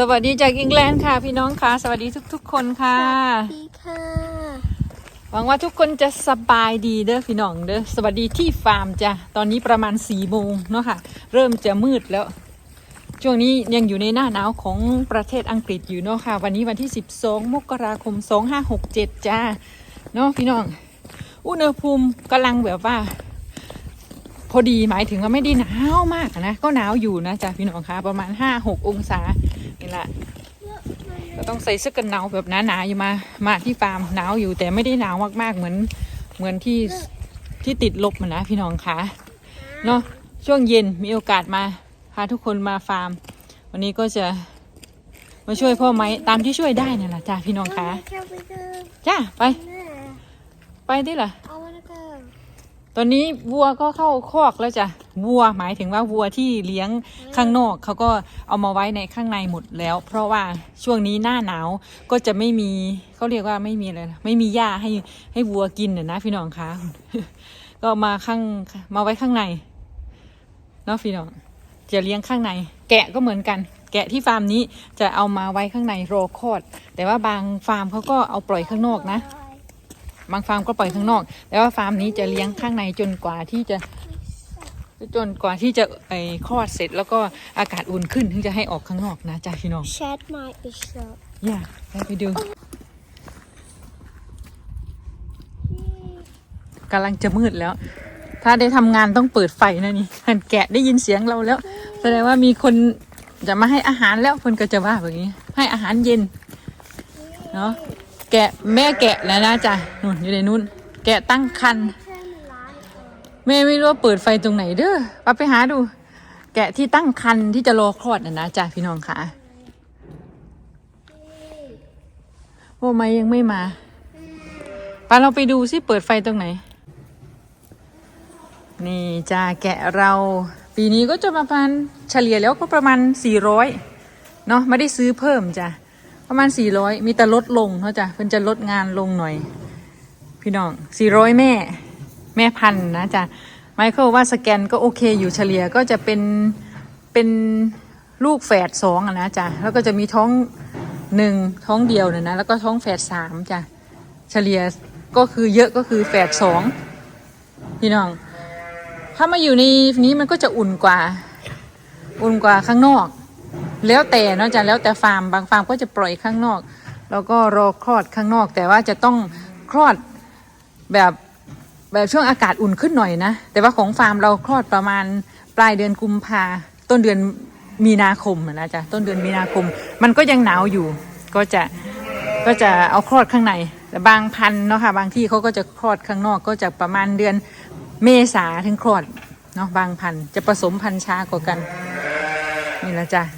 สวัสดีจากอังกฤษค่ะพี่น้องค่ะ สวัสดีทุกๆคนค่ะดีค่ะ หวังว่าทุกคนจะสบายดีเด้อพี่น้องเด้อสวัสดีที่ฟาร์มจ้ะตอนนี้ประมาณสี่โมงเนาะค่ะ เริ่มจะมืดแล้ว ช่วงนี้ยังอยู่ในหน้าหนาวของประเทศอังกฤษอยู่เนาะค่ะ วันนี้วันที่ 12 มกราคม 2567 จ้าเนาะพี่น้อง อุณหภูมิกำลังแบบว่า พอดีหมายถึงว่าไม่ได้หนาวมากอะนะ ก็หนาวอยู่นะจ๊ะพี่น้องคะประมาณ 5-6 องศา นี่แหละก็ต้องใส่เสื้อกันหนาวแบบหนาๆอยู่มา มาที่ฟาร์มหนาวอยู่แต่ไม่ได้หนาวมากๆเหมือนเหมือนที่ที่ติดลบมันนะพี่น้องคะเนาะช่วงเย็นมีโอกาสมาพาทุกคนมาฟาร์ม วันนี้ก็จะมาช่วยพ่อไม้ตามที่ช่วยได้เนี่ยแหละจ้าพี่น้องคะแค่ไปเดินจ้าไปแม่ไปดิล่ะเอาวันเดิน ตอนนี้วัวก็เข้าคอกแล้วจ้ะวัวหมายถึงว่าวัวที่เลี้ยงข้างนอกเขาก็เอามาไว้ในข้างในหมดแล้ว เพราะว่าช่วงนี้หน้าหนาวก็จะไม่มีเขาเรียกว่าไม่มีอะไรนะไม่มีหญ้าให้ให้วัวกินนะพี่น้องคะก็มาข้างมาไว้ข้างในเนาะพี่น้องจะเลี้ยงข้างใน แกะก็เหมือนกัน แกะที่ฟาร์มนี้จะเอามาไว้ข้างในรอคอด แต่ว่าบางฟาร์มเขาก็เอาปล่อยข้างนอกนะ บางฟาร์มก็ปล่อยข้างนอกแต่ว่าฟาร์มนี้จะเลี้ยงข้างในจนกว่าที่จะ จนกว่าที่จะไอคลอดเสร็จ แล้วก็อากาศอุ่นขึ้นถึงจะให้ออกข้างนอกนะจ้าพี่น้องแชทมาอีกแล้วอย่าไปไปดูกำลังจะมืดแล้ว ถ้าได้ทำงานต้องเปิดไฟนะนี่หันแกะได้ยินเสียงเราแล้ว แสดงว่ามีคนจะมาให้อาหารแล้วคนก็จะว่าแบบนี้ ให้อาหารเย็น เนาะ แกะแม่แกะแล้วนะจ้ะนู่นอยู่ในนู่น แกะตั้งคันแม่ไม่รู้ว่าเปิดไฟตรงไหนเด้อไปไปหาดู แกะที่ตั้งคันที่จะรอคลอดนะนะจ้ะพี่น้องค่ะโอ้ไม่ยังไม่มาไปเราไปดูซิเปิดไฟตรงไหน นี่จ้าแกะเรา ปีนี้ก็จะประมาณเฉลี่ยแล้วก็ประมาณ400เนาะไม่ได้ซื้อเพิ่มจ้ะ ประมาณ400มีแต่ลดลงเนาจ้ะเพิ่นจะลดงานลงหน่อย พี่น้อง400แม่ แม่พันนะจ๊ะไมเคิลว่าสแกนก็โอเคอยู่เฉลี่ยก็จะเป็นเป็นลูกแฝดสองอะนะจ๊ะแล้วก็จะมีท้องหนึ่งท้องเดียวเนี่ยนะแล้วก็ท้องแฝดสามจ้ะเฉลี่ยก็คือเยอะก็คือแฝดสองพี่น้อง ถ้ามาอยู่ในนี้มันก็จะอุ่นกว่า อุ่นกว่าข้างนอก แล้วแต่เนาะจ้ะแล้วแต่ฟาร์มบางฟาร์มก็จะปล่อยข้างนอก แล้วก็รอคลอดข้างนอก แต่ว่าจะต้องคลอดแบบแบบช่วงอากาศอุ่นขึ้นหน่อยนะ แต่ว่าของฟาร์มเราคลอดประมาณปลายเดือนกุมภาต้นเดือนมีนาคมนะจ๊ะต้นเดือนมีนาคม มันก็ยังหนาวอยู่ ก็จะก็จะเอาคลอดข้างในแต่บางพันธุ์เนาะค่ะบางที่เขาก็จะคลอดข้างนอกก็จะประมาณเดือนเมษาถึงคลอดเนาะบางพันธุ์จะผสมพันธุ์ช้ากว่ากันนี่ละจ้ะ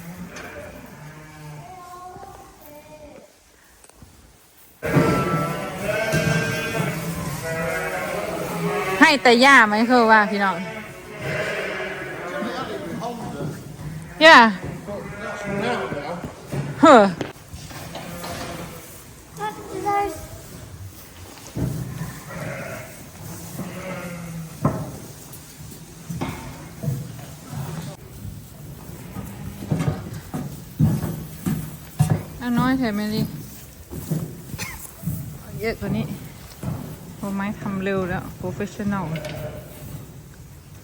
แต่ย่าไหมเขาว่าพี่น้องย่าเฮ้อ There's เอาน้อยแถมเลยเยอะกว่านี้ โอ้ไม้ทำเร็วแล้วโปรเฟชชั่นอล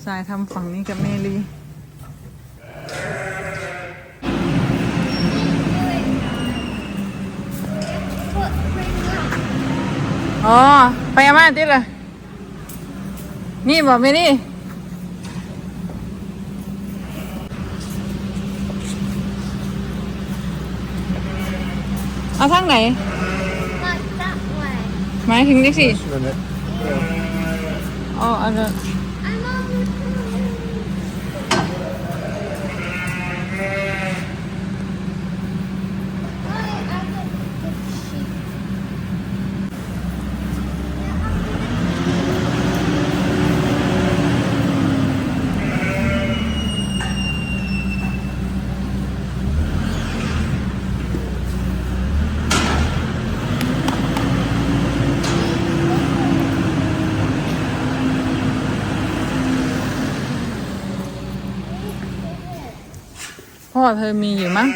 สายทำฝั่งนี้กับเมลีอ๋อ ไปอามาติละนี่บอกไม่นี่เอาทางไหน หมายถึงนี่สิ minute. อ๋ออันนั้น พ่อเธอมีอยู่มั้ง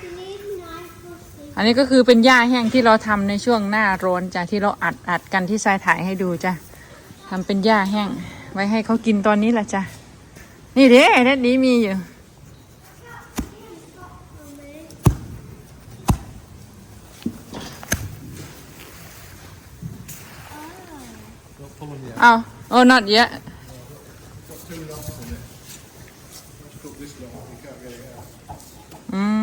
ทีนี้อันนี้ก็คือเป็นหญ้าแห้งที่เราทำในช่วงหน้าร้อนจ้ะที่เราอัดอัดกันที่ทรายถ่ายให้ดูจ้ะทำเป็นหญ้าแห้ง ไว้ให้เขากินตอนนี้แหละจ้ะนี่เด้เด็ดนี้มีอยู่ Not full of yet. เอาโอ้ not yet this lot off, you can't get it out. อืม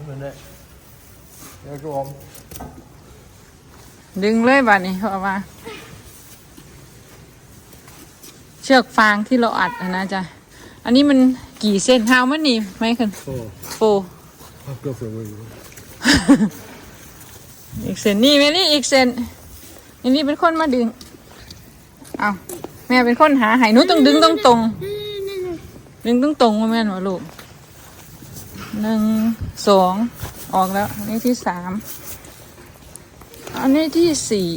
A minute. Yeah, go on. ดึงเลยบัดนี้เพราะว่าเชือกฟางที่เราอัดอะนะจ๊ะ อันนี้มันกี่เส้นเท้ามันนี่ไม่คัน Four. โป I'll go for a wee. อีกเส้นนี่แม่นี่อีกเส้น อันนี้เป็นคนมาดึง เอาแม่เป็นคนหาไหายนุต้องดึงต้องตรงดึงต้องตรงว่าแม่นวะลูกหนึ่งสองออกแล้ว อันนี้ที่สามอันนี้ที่สี่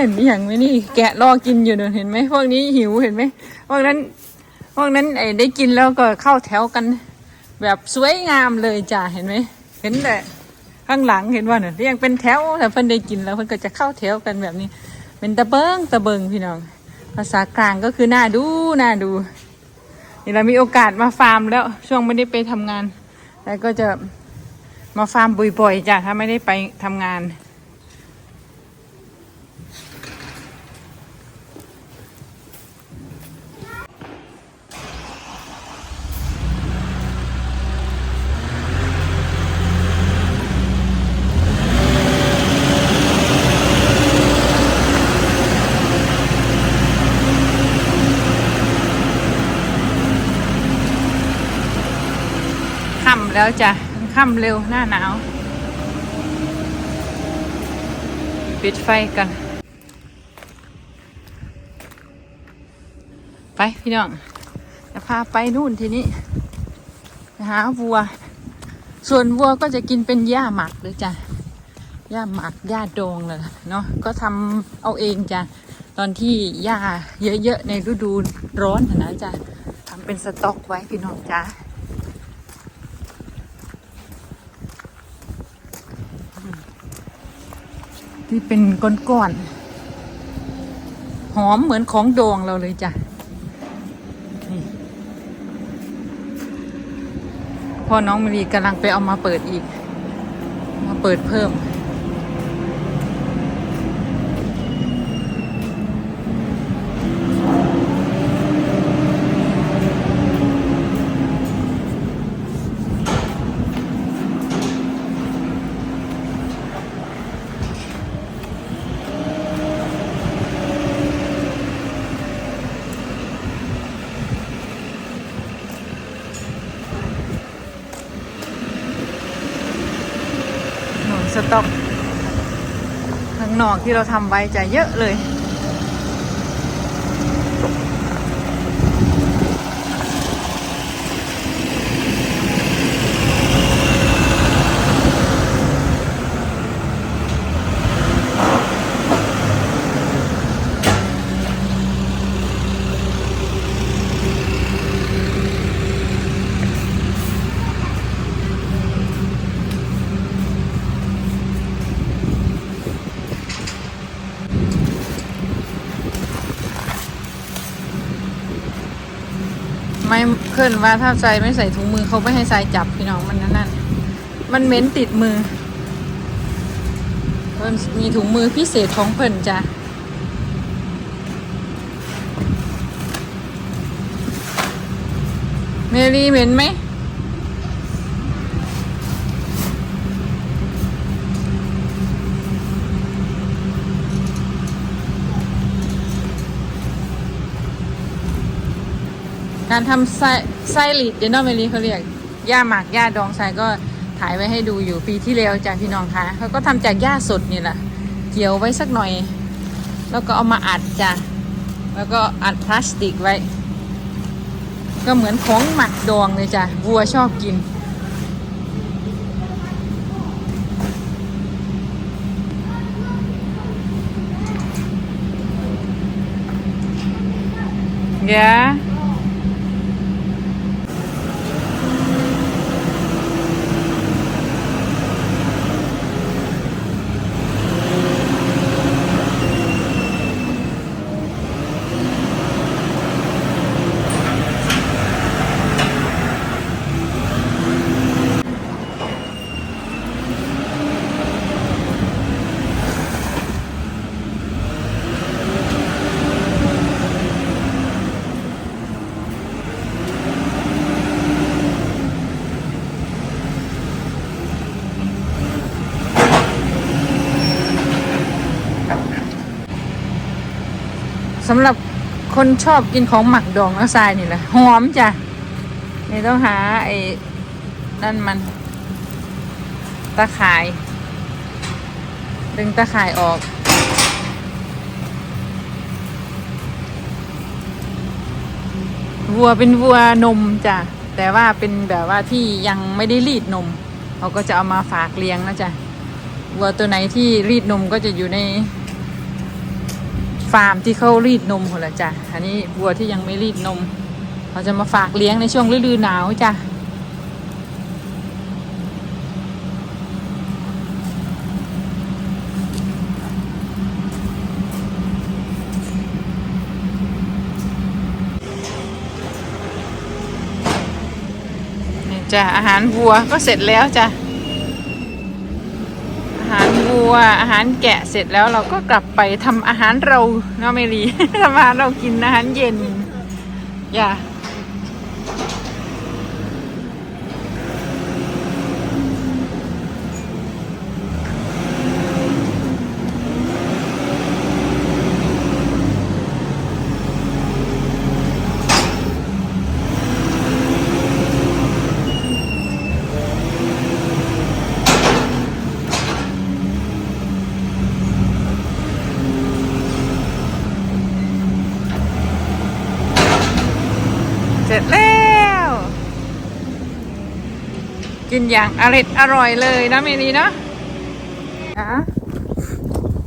ต้นอหย่างไม่นี่แกะรอกินอยู่เนอะเห็นไหมพวกนี้หิวเห็นไหมพวกนั้นพวกนั้นไอ้ได้กินแล้วก็เข้าแถวกัน แบบสวยงามเลยจ้ะเห็นไหมเห็นแต่ข้างหลังเห็นว่าเนี่ยยังเป็นแถวแต่เพิ่นได้กินแล้วเพิ่นก็จะเข้าแถวกันแบบนี้ เป็นตะเบิงตะเบิงพี่น้อง ภาษากลางก็คือหน่าดูหน่าดูนี่เรามีโอกาสมาฟาร์มแล้วช่วงไม่ได้ไปทำงานแต่ก็จะมาฟาร์มบ่อยๆจ้ะถ้าไม่ได้ไปทำงาน แล้วจ้ะค่ำเร็วหน้าหนาว ปิดไฟกัน ไปพี่น้อง จะพาไปนู่นทีนี้หาวัว ส่วนวัวก็จะกินเป็นหญ้าหมักเลยจ้ะหญ้าหมักหญ้าดองเลยเนาะก็ทำเอาเองจ้ะตอนที่หญ้าเยอะๆในฤดูร้อนนะนะจ้ะทำเป็นสต็อกไว้พี่น้องจ้ะ ที่เป็นก้อนๆหอมเหมือนของดองเราเลยจ้ะทีพ่อน้องมรีกำลังไปเอามาเปิดอีก มาเปิดเพิ่ม หนุนสต็อกข้าง นอกที่เราทำไว้จะเยอะเลย ไม่เคลื่อนว่าถ้าใส่ไม่ใส่ถุงมือเขาไม่ให้ใส่จับพี่น้องมันนั่นนั่นมันเหม็นติดมือเพิ่นมีถุงมือพิเศษของเพิ่นจ้ะเมรีเหม็นไหม การทำไส้ไส้หลีดเดนอเมลีเขาเรียกหญ้าหมากหญ้าดองทราก็ถ่ายไว้ให้ดูอยู่ปีที่แล้วจากพี่น้องคะเขาก็ทำจากหญ้าสดนี่แหละเกี่ยวไว้สักหน่อย แล้วก็เอามาอัดจ้ะแล้วก็อัดพลาสติกไว้ ก็เหมือนของหมักดองเลยจ้ะวัวชอบกินเดี๋ยว สำหรับคนชอบกินของหมักดองแล้วทรายนี่แหละหอมจ้ะนี่ต้องหาไอ้นั่นมัน ตะข่าย ดึงตะข่ายออก วัวเป็นวัวนมจ้ะแต่ว่าเป็นแบบว่าที่ยังไม่ได้รีดนมเขาก็จะเอามาฝากเลี้ยงนะจ๊ะวัวตัวไหนที่รีดนมก็จะอยู่ใน ฟาร์มที่เขารีดนมคนละจ้ะ อันนี้วัวที่ยังไม่รีดนมเขาจะมาฝากเลี้ยงในช่วงฤดูหนาวจ้ะนี่จ้ะอาหารวัวก็เสร็จแล้วจ้ะ ว่าอาหารแกะเสร็จแล้วเราก็กลับไปทำอาหารเราเนาะเมรีทำอาหารเรากินอาหารเย็น อย่า สร็จแล้ว กินอย่างอร่อยอร่อยเลยนะเมรีเนาะอะ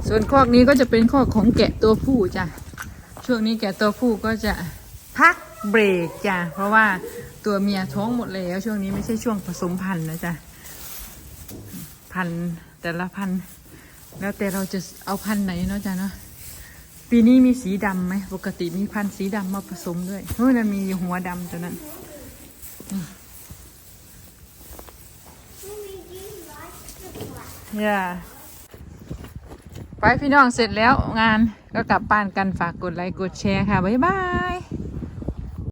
ส่วนคอกนี้ก็จะเป็นคอกของแกะตัวผู้จ้ะ ช่วงนี้แกะตัวผู้ก็จะพักเบรกจ้ะ เพราะว่าตัวเมียท้องหมดแล้ว ช่วงนี้ไม่ใช่ช่วงผสมพันธุ์นะจ๊ะพันธุ์แต่ละพันธุ์แล้วแต่เราจะเอาพันธุ์ไหนเนาะจ้ะเนาะ ปีนี้มีสีดำไหมปกติมีพันธุ์สีดำมาผสมด้วยเฮ้ยมันมีหัวดำตัวนั้นอย่าไปพี่น้องเสร็จแล้วงานก็กลับบ้านกันฝากกดไลค์กดแชร์ค่ะ บ๊ายบาย